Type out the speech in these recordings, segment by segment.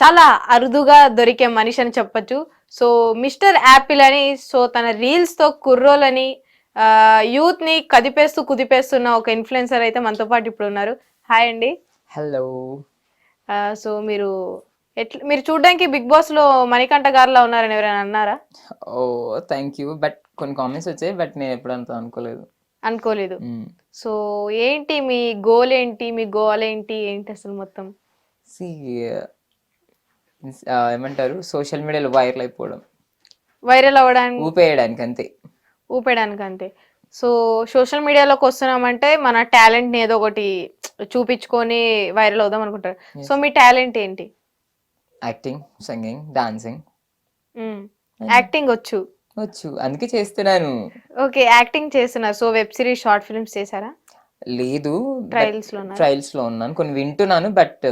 చాలా అరుదుగా దొరికే మనిషి అని చెప్పొచ్చు. సో మిస్టర్ యాపిల్ అని సో తన రీల్స్తో కుర్రోలని యూత్ని కదిపేస్తూ కుదిపేస్తున్న ఒక ఇన్ఫ్లుయెన్సర్ అయితే మనతో పాటు ఇప్పుడు ఉన్నారు. హాయ్ అండి. హలో. సో మీరు ఎట్లా మీరు చూడడానికి బిగ్ బాస్లో మణికంఠ గారిలా ఉన్నారని ఎవరైనా అన్నారా? Oh thank you. బట్ కొన్ని కామెంట్స్ వచ్చాయి బట్ నేను ఎప్పుడు అంత అనుకోలేదు. అనుకోలేదు. సో ఏంటి మీ గోల్ ఏంటి మీ గోల్ ఏంటి ఏంటి అసలు మొత్తం? సి ఏమంటారు? సోషల్ మీడియాలో వైరల్ అయిపోవడం. వైరల్ అవ్వడానికి ఊపేయడానికి అంతే ఊపేయడానికి అంతే సో సోషల్ మీడియాలోకి వస్తున్నామంటే మన టాలెంట్ని ఏదో ఒకటి చూపించుకొని వైరల్ అవుదాం అనుకుంటారు. సో మీ టాలెంట్ ఏంటి? యాక్టింగ్ సింగింగ్ డాన్సింగ్ యాక్టింగ్ వచ్చు. వచ్చు. అందుకే చేస్తున్నాను. ఓకే యాక్టింగ్ చేస్తున్నారు. So web series short films చేశారా? లేదు ట్రయల్స్లో ట్రయల్స్లో ఉన్నాను. కొన్ని వింటున్నాను బట్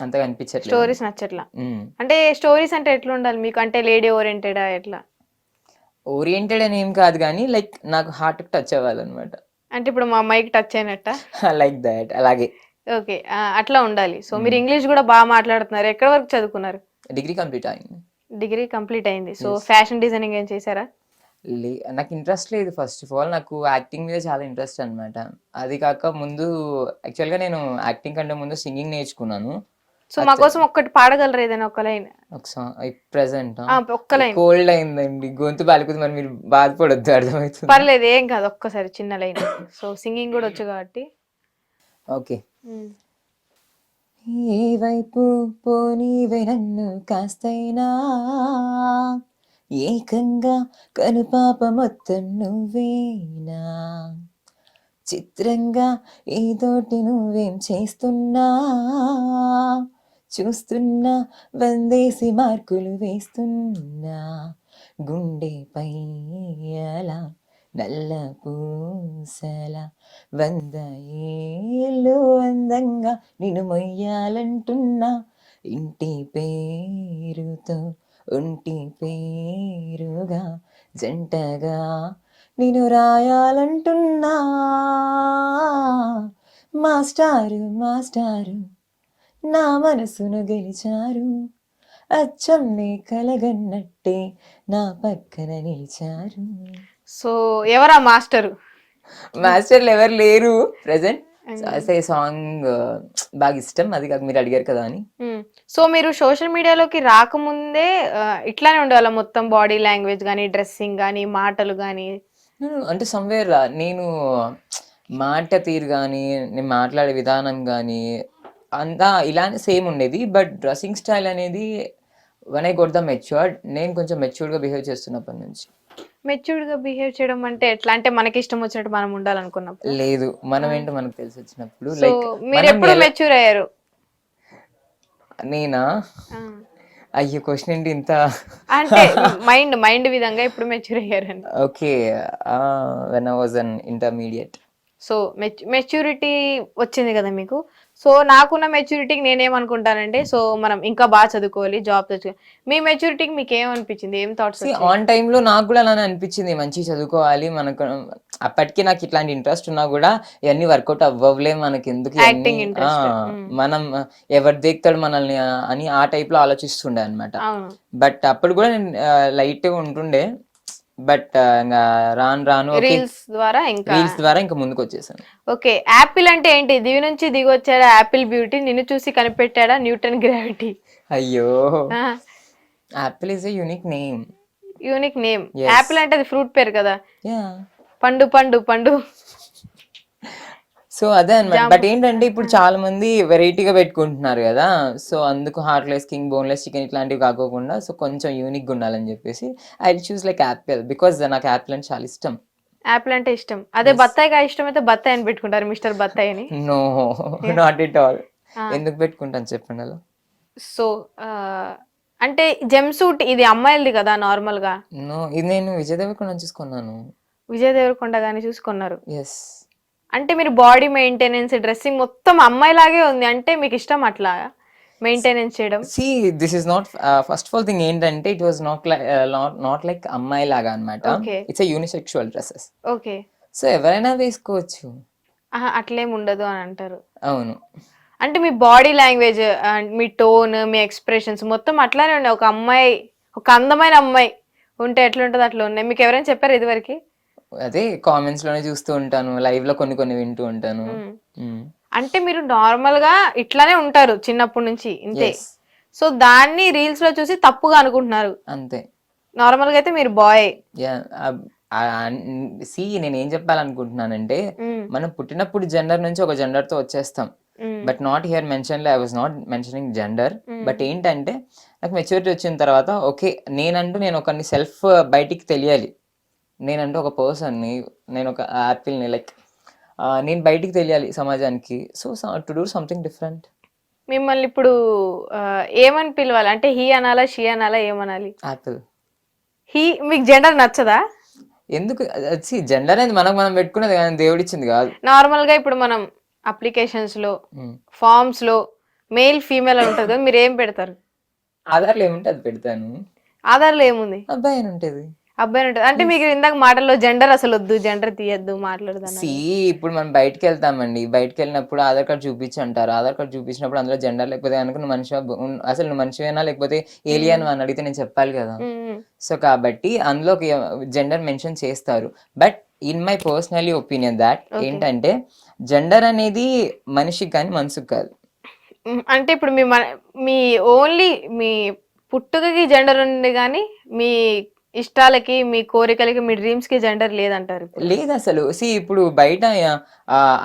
అంతగా అనిపించట్లేదు. స్టోరీస్ నచ్చట్లా. అంటే స్టోరీస్ అంటే ఎట్లా ఉండాలి మీకు? అంటే లేడీ ఓరియంటెడ్ ఎట్లా? ఓరియంటెడ్ అని ఏం కాదు కానీ లైక్ నాకు హార్ట్ టచ్ అవ్వాలన్నమాట. అంటే ఇప్పుడు మా అమ్మాయికి టచ్ అయినట్ట? లైక్ దాట్ అలాగే. ఓకే. అట్లా ఉండాలి. సో మీరు ఇంగ్లీష్ కూడా బాగా మాట్లాడుతున్నారు. ఎక్కడ వరకు చదువుకున్నారు? డిగ్రీ కంప్లీట్ అయింది. డిగ్రీ కంప్లీట్ అయింది. సో ఫ్యాషన్ డిజైనింగ్ ఏం చేశారా? లే నాకు ఇంట్రెస్ట్ లేదు ఫస్ట్ ఆఫ్ ఆల్. నాకు యాక్టింగ్ మీద చాలా ఇంట్రెస్ట్ అన్నమాట. అది కాక ముందు యాక్చువల్గా నేను యాక్టింగ్ కంటే ముందు సింగింగ్ నేర్చుకున్నాను. సో మా కోసం ఒక్కటి పాడగలరు ఏదైనా ఒక లైన్? ఒక సాంగ్ ప్రెసెంట్ ఒక్క లైన్. కోల్డ్ అయిందండి. గొంతు పాలుకుంది మరి మీరు బాధపడొద్దు అర్థమవుతుంది. పర్లేదు ఏం కాదు ఒక్కసారి చిన్న లైన్. సో సింగింగ్ కూడా వచ్చు కాబట్టి. ఓకే. ఏ వైపు పోనీవే నన్ను కాస్తైనా. ఏకంగా కనుపాప మొత్తం నువ్వేనా? చిత్రంగా ఏదోటి నువ్వేం చేస్తున్నా? చూస్తున్నా వందేసి మార్కులు వేస్తున్నా. గుండెపై అలా నల్ల పూసల వంద ఏళ్ళు అందంగా నేను మొయ్యాలంటున్నా. ఇంటి పేరుతో ఒంటి పేరుగా జంటగా నేను రాయాలంటున్నా. మాస్టారు మాస్టారు నా మనసును గెలిచారు. అచ్చం నీ కలగన్నట్టే నా పక్కన నిలిచారు. సో ఎవరా మాస్టర్? మాస్టర్లు ఎవరు లేరు. ప్రెసెంట్ అసే సాంగ్ బాగా ఇష్టం. అది కాక మీరు అడిగారు కదా అని. సో మీరు సోషల్ మీడియాలోకి రాకముందే ఇట్లానే ఉండేవాళ్ళ మొత్తం బాడీ లాంగ్వేజ్ కానీ డ్రెస్సింగ్ కానీ మాటలు కానీ అంటే సమ్వేర్ నేను మాట తీరు కానీ నేను మాట్లాడే విధానం కానీ అంతా ఇలానే సేమ్ ఉండేది. బట్ డ్రెస్సింగ్ స్టైల్ అనేది one I got the matured నేను కొంచెం మెచ్యూర్డ్గా బిహేవ్ చేస్తున్నప్పటి నుంచి. మెచ్యూర్డ్గా బిహేవ్ చేయడం అంటే ఎట్లా? అంటే మనకి ఇష్టం వచ్చినట్టు మనం ఉండాలనుకున్నప్పుడు? లేదు. మనం ఏంటో మనకు తెలిసి వచ్చినప్పుడు లైక్ మీరు ఎప్పుడు మెచ్యూర్ అయ్యారు? నేనా. అయ్యో క్వశ్చన్ ఏంటి ఇంత? అంటే మైండ్ మైండ్ విధంగా ఎప్పుడు మెచ్యూర్ అయ్యారని okay when I was in intermediate so maturity వచ్చింది కదా మీకు? సో నాకున్న మెచ్యూరిటీకి నేనేమనుకుంటానంటే సో మనం ఇంకా బాగా చదువుకోవాలి జాబ్ తెచ్చుకోవాలి మీ మెచ్యూరిటీకి మీకు ఏమనిపించింది ఏం థాట్స్ ఆన్ టైంలో నాకు కూడా అలానే అనిపించింది మంచి చదువుకోవాలి మనకు అప్పటికి నాకు ఇట్లాంటి ఇంట్రెస్ట్ ఉన్నా కూడా ఇవన్నీ వర్కౌట్ అవ్వవులే మనకి ఎందుకు మనం ఎవరు దేక్తాడు మనల్ని అని ఆ టైప్లో ఆలోచిస్తుండే అనమాట బట్ అప్పుడు కూడా నేను లైట్ ఉంటుండే బట్ ఇంకా రాను రాను రీల్స్ ద్వారా ఇంకా. రీల్స్ ద్వారా ఇంకా ముందుకు వచ్చేసాను ఓకే యాపిల్ అంటే ఏంటి? దివి నుంచి దిగి వచ్చాడా యాపిల్ బ్యూటీ నిన్ను చూసి కనిపెట్టాడా న్యూటన్ గ్రావిటీ అయ్యో. Apple is unique name unique name. Apple అంటే అది ఫ్రూట్ పేరు కదా. యా పండు పండు పండు. సో అదే అన్నమాట బట్ ఏంటంటే ఇప్పుడు చాలా మంది వెరైటీగా పెట్టుకుంటున్నారు కదా. సో అందుకు హార్ట్లెస్ కింగ్ బోన్లెస్ చికెన్ ఇట్లాంటివి కాకోకుండా సో కొంచెం యూనిక్గా ఉండాలని చెప్పేసి I choose like Apple because నాకు యాపిల్ అంటే చాలా ఇష్టం. యాపిల్ అంటే ఇష్టం. అదే బత్తాయిగా ఇష్టం అయితే బత్తాయి అని పెట్టుకుంటారు మిస్టర్ బత్తాయి అని no not it all Ah. ఎందుకు పెట్టుకుంటాను చెప్పండి అలా? సో అంటే జెమ్ సూట్ ఇది అమ్మాయిలది కదా నార్మల్గా? నో ఇది నేను విజయ్ దేవరకొండ చూసుకున్నాను విజయ్ దేవరకొండ గాని చూసుకున్నారు. ఎస్ అంటే మీరు బాడీ మెయింటెనెన్స్ డ్రెస్సింగ్ మొత్తం అమ్మాయిలాగే ఉంది. అంటే మీకు ఇష్టం అట్లా మెయింటెనెన్స్ చేయడం? See this is not first of all thing ఏంటంటే it was not like not like అమ్మాయి లాగా అనమాట Okay. It's unisexual dresses okay so ఎవరైనా వేసుకోవచ్చు. అట్లేం ఉండదు అని అంటారు. అవును. అంటే మీ బాడీ లాంగ్వేజ్ మీ టోన్ మీ ఎక్స్ప్రెషన్స్ మొత్తం అట్లానే ఉన్నాయి. ఒక అమ్మాయి ఒక అందమైన అమ్మాయి ఉంటే ఎట్లుంటది అట్లా ఉన్నాయి? మీకు ఎవరైనా చెప్పారు ఇదివరకు? అదే కామెంట్స్లోనే చూస్తూ ఉంటాను. లైవ్లో కొన్ని కొన్ని వింటూ ఉంటాను. అంటే మీరు నార్మల్గా ఇట్లానే ఉంటారు చిన్నప్పటి నుంచి ఇంతే. సో దాన్ని రీల్స్లో చూసి తప్పుగా అనుకుంటున్నారు. అంతే. నార్మల్గా అయితే మీరు బాయ్ సి నేను ఏం చెప్పాలనుకుంటున్నానంటే మనం పుట్టినప్పుడు జెండర్ నుంచి ఒక జెండర్తో వచ్చేస్తాం. But not here mention I was not mentioning gender but ఏంటంటే నాకు మెచ్యూరిటీ వచ్చిన తర్వాత ఓకే నేనంటూ నేను ఒకరిని సెల్ఫ్ బయటికి తెలియాలి. నేనంటూ ఒక పర్సన్ని నేను ఒక యాపిల్ని లైక్ నేను బయటికి తెలియాలి సమాజానికి. So to do something different. మిమ్మల్ని ఇప్పుడు ఏమని పిలవాలి? అంటే హీ అనాలా షీ అనాలా ఏమనాలి? యాపిల్. హీ మీకు జెండర్ నచ్చదా? ఎందుకు? జెండర్ అనేది మనకు మనం పెట్టుకునేది కానీ దేవుడిచ్చింది కాదు. నార్మల్గా ఇప్పుడు మనం అప్లికేషన్స్లో. ఫార్మ్స్లో మేల్ ఫీమేల్ అని ఉంటుంది కదా మీరు ఏం పెడతారు? ఆధార్లో ఏముంటే అది పెడతాను. ఆధార్లో ఏముంది? అబ్బాయి అని ఉంటుంది. అబ్బాయి ఉంటుంది అంటే మీకు ఇందాక మాటల్లో జెండర్ అసలు వద్దు జెండర్ తీయద్దు మాట్లాడదాన్ని సి ఇప్పుడు మనం బయటకు వెళ్తామండి బయటకు వెళ్ళినప్పుడు ఆధార్ కార్డ్ చూపించి అంటారు ఆధార్ కార్డ్ చూపించినప్పుడు అందులో జెండర్ లేకపోతే కనుక నువ్వు మనిషి అసలు నువ్వు మనిషివేనా లేకపోతే ఏలియన్ అని అడిగితే నేను చెప్పాలి కదా. సో కాబట్టి అందులో జెండర్ మెన్షన్ చేస్తారు. But in my personally opinion that ఏంటంటే జెండర్ అనేది మనిషికి కానీ మనసుకు కాదు. అంటే ఇప్పుడు మీ మీ ఓన్లీ మీ పుట్టుకకి జెండర్ ఉంది కానీ మీ ఇష్టాలకి మీ కోరికలకి మీ డ్రీమ్స్కి జెండర్ లేదంటారు. లేదు అసలు సి ఇప్పుడు బయట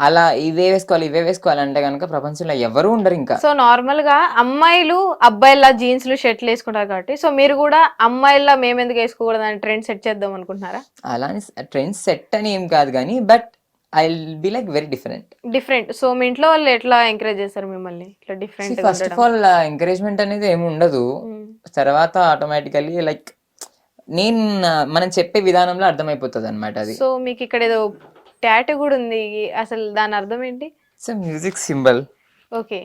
అలా ఇవే వేసుకోవాలి ఇవే వేసుకోవాలి అంటే కనుక ప్రపంచంలో ఎవరు ఉండరు ఇంకా. సో నార్మల్గా అమ్మాయిలు అబ్బాయిల జీన్స్లు షర్ట్లు వేసుకుంటారు కాబట్టి సో మీరు కూడా అమ్మాయిల మేము ఎందుకు వేసుకోకూడదు అని ట్రెండ్ సెట్ చేద్దాం అనుకుంటున్నారా? అలా ట్రెండ్ సెట్ అని ఏం కాదు కానీ but I be like very different different so మీ ఇంట్లో వాళ్ళు ఎట్లా ఎంకరేజ్ చేస్తారు మిమ్మల్ని? ఇట్లా different first of all encouragement అనేది ఏమి ఉండదు. తర్వాత ఆటోమేటికల్లీ లైక్ నేను మనం చెప్పే విధానంలో అర్థమైపోతుంది అనమాట అది. సో మీకు ఇక్కడ ఏదో టాటూ కూడా ఉంది అసలు దాని అర్థం ఏంటి so music symbol. Okay.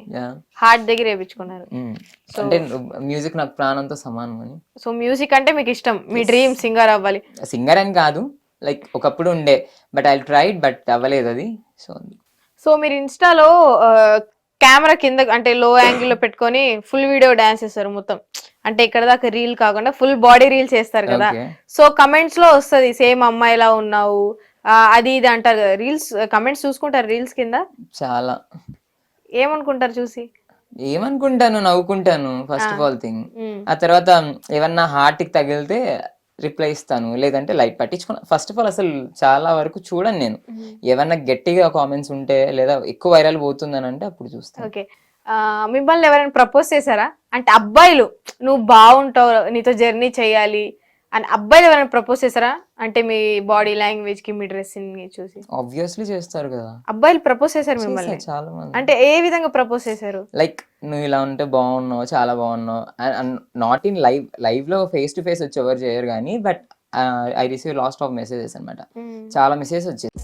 Heart దగ్గర వేయించుకున్నారు అంటే మ్యూజిక్ నాకు ప్రాణంతో సమానం అని. సో మ్యూజిక్ అంటే మీకు ఇష్టం మీ డ్రీమ్ సింగర్ అవ్వాలి. సింగర్ అని కాదు. లైక్ ఒకప్పుడు ఉండే. బట్ ఐ ట్రైడ్ బట్ అవ్వలేదు అది. సో సో మీరు ఇన్స్టాలో కెమెరా కింద అంటే లో యాంగిల్లో పెట్టుకొని ఫుల్ వీడియో డాన్స్ చేస్తారు మొత్తం. అంటే ఇక్కడ దాకా రీల్ కాకుండా ఫుల్ బాడీ రీల్ చేస్తారు కదా. సో కమెంట్స్లో వస్తది సేమ్ అమ్మాయిలా ఉన్నావు? అది ఇది అంటారు కదా. రీల్స్ కమెంట్స్ చూసుకుంటారు రీల్స్ కింద? చాలా. ఏమనుకుంటారు చూసి? ఏమనుకుంటాను నవ్వుకుంటాను ఫస్ట్ ఆఫ్ ఆల్ థింగ్. ఆ తర్వాత ఏమన్నా heart కి తగిలితే రిప్లై ఇస్తాను లేదంటే లైట్ పట్టించుకున్నా. ఫస్ట్ ఆఫ్ ఆల్ అసలు చాలా వరకు చూడను నేను. ఏమన్నా గట్టిగా కామెంట్స్ ఉంటే లేదా ఎక్కువ వైరల్ పోతుందని అంటే అప్పుడు చూస్తాను. ఓకే. మిమ్మల్ని ఎవరైనా ప్రపోజ్ చేశారా? అంటే అబ్బాయిలు నువ్వు బాగుంటావు నీతో జర్నీ చేయాలి అని అబ్బాయిలు ఎవరైనా ప్రపోజ్ చేశారా? అంటే మీ బాడీ లాంగ్వేజ్కి మీ డ్రెస్సింగ్ చూసి. ఆబ్వియస్లీ చేస్తారు కదా. అబ్బాయిలు ప్రపోజ్ చేశారు మిమ్మల్ని? చాలా మంది అంటే ఏ విధంగా ప్రపోజ్ చేశారు? లైక్ నువ్వు ఇలా ఉంటే బాగున్నావు చాలా బాగున్నావు నాట్ ఇన్ లైవ్ లైవ్లో ఫేస్ టు ఫేస్ వచ్చి ఎవరు చేయరు కానీ బట్ ఐ రిసీవ్ లాస్ట్ ఆఫ్ మెసేజెస్ అన్నమాట. చాలా మెసేజెస్ వచ్చేది.